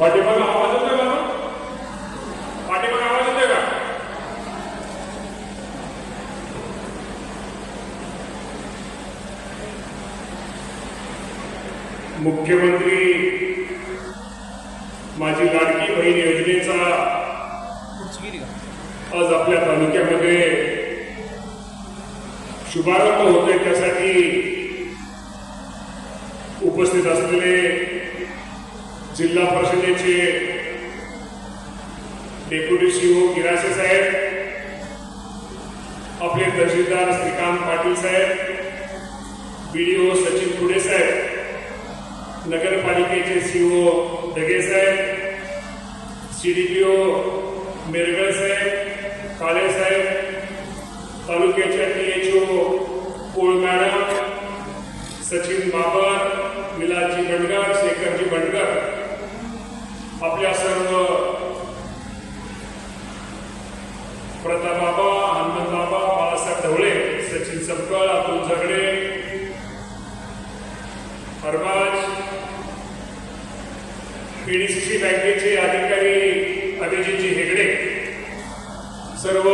पाठीमाग आवाज येतोय का पाठीमाग आवाज येतोय का? मुख्यमंत्री माझी लाडकी बहीण योजनेचा आज आपल्या तालुक्यामध्ये शुभारंभ होतोय. त्यासाठी उपस्थित असलेले जिल्हा परिषदेचे डेप्युटी सीओ गिरासे साहेब आपले तहसीलदार श्रीकांत पाटील साहेब बीडीओ सचिन पुढे साहेब नगरपालिकेचे सीओ ढगे साहेब सीडीपीओ मेरगळ साहेब काळे साहेब तालुक्याच्या टीएचओ पोळ मॅडम सचिन बाबर विलाजी बंडगर शेखरजी बंडगर. आपल्या सर्व प्रतापबाबा हनुमंतबाबा बाळासाहेब ढवळे सचिन सपकाळ अतुल झगडे हरबाज पीडीसीसी बँकेचे अधिकारी अभिजितजी हेगडे सर्व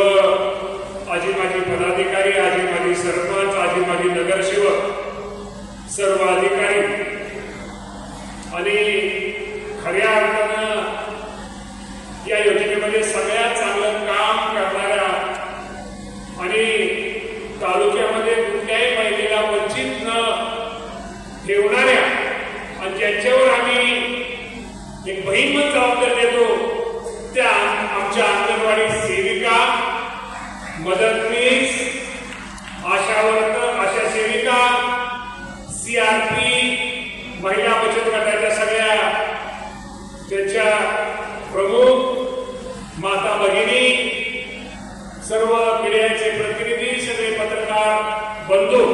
आजी माजी पदाधिकारी आजी माजी सरपंच आजी माजी नगरसेवक सर्व अधिकारी आणि खऱ्या अर्थानं या योजनेमध्ये सगळ्यात चांगलं काम करणाऱ्या आणि तालुक्यामध्ये कुठल्याही महिलेला वंचित न ठेवणाऱ्या आणि ज्यांच्यावर आम्ही एक बहीण म्हणून जबाबदारी देतो त्या आमच्या अंगणवाडी सेविका मदतनीस आशावर मीडियाचे प्रतिनिधी सगळे पत्रकार बंधू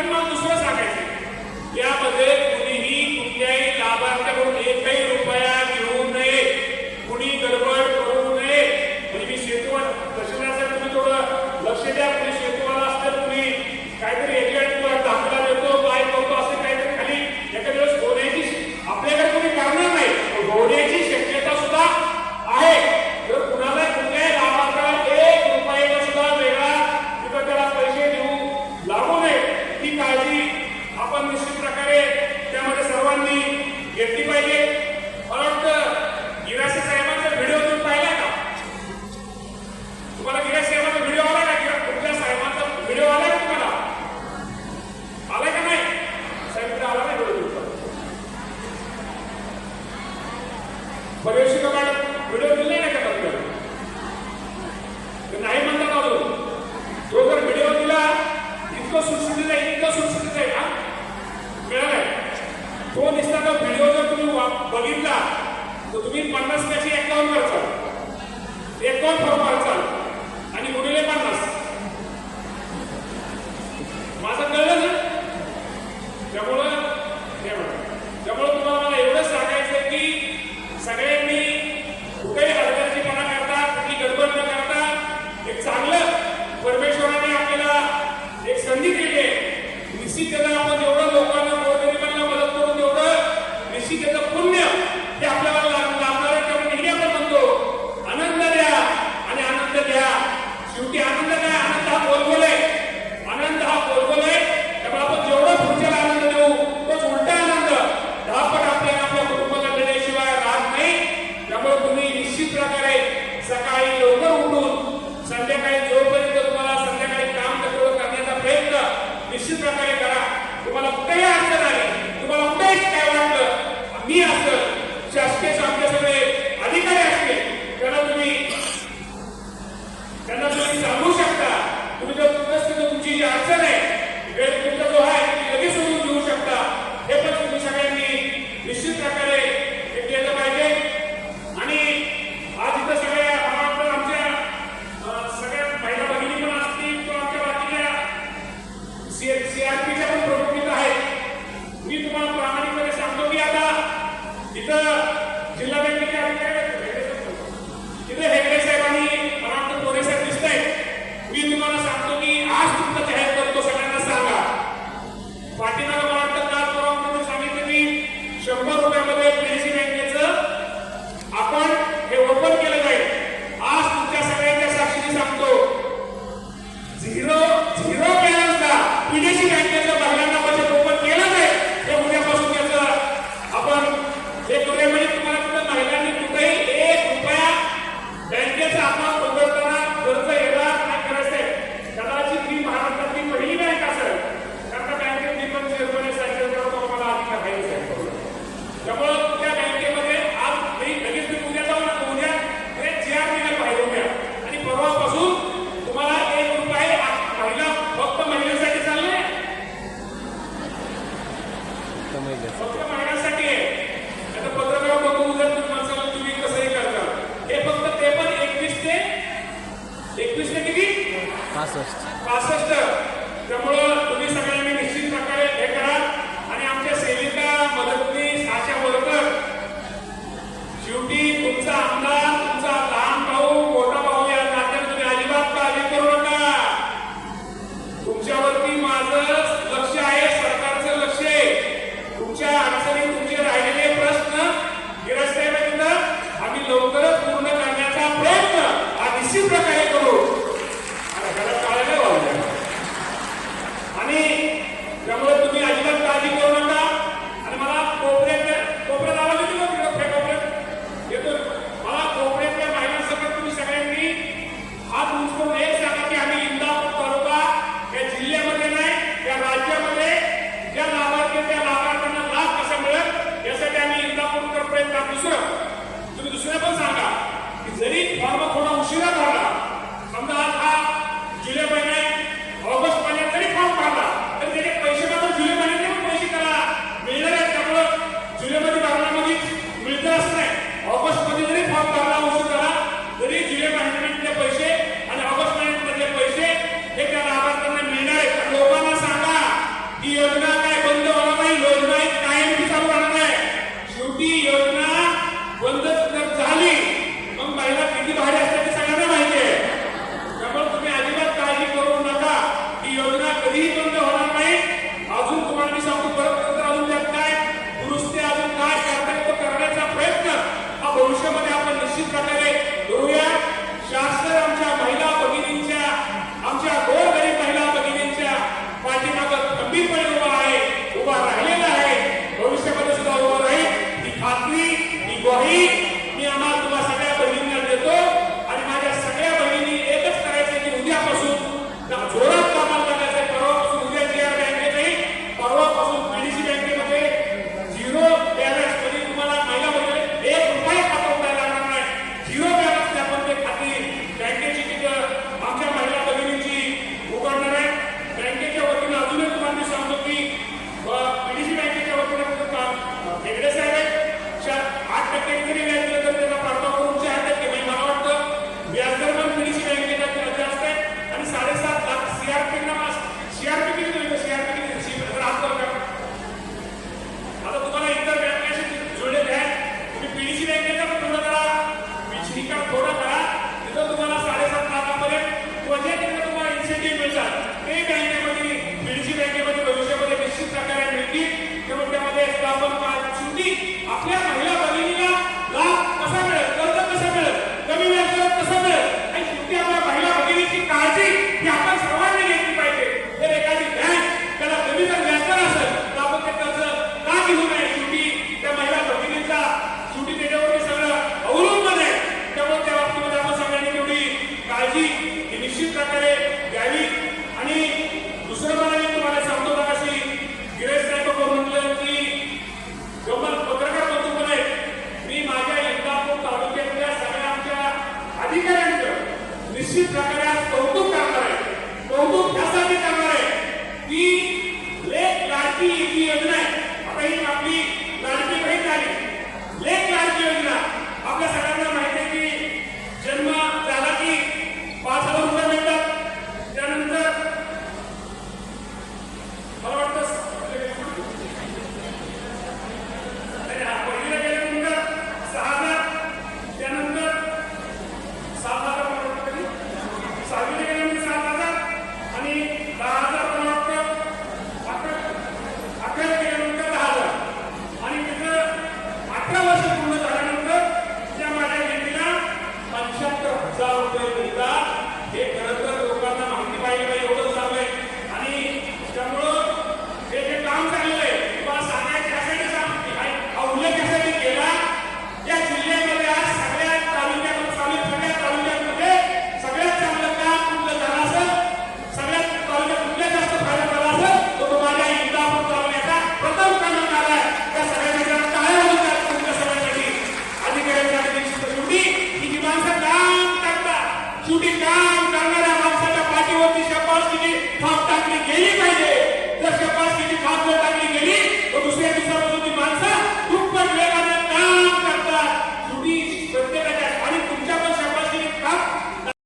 कारण मला दुसरं सांगायचं. यामध्ये तो निसताना व्हिडिओ जर तुम्ही बघितला तर तुम्ही पन्नास टक्के अकाउंट मारचाल अकाउंट फॉर्म मारचाल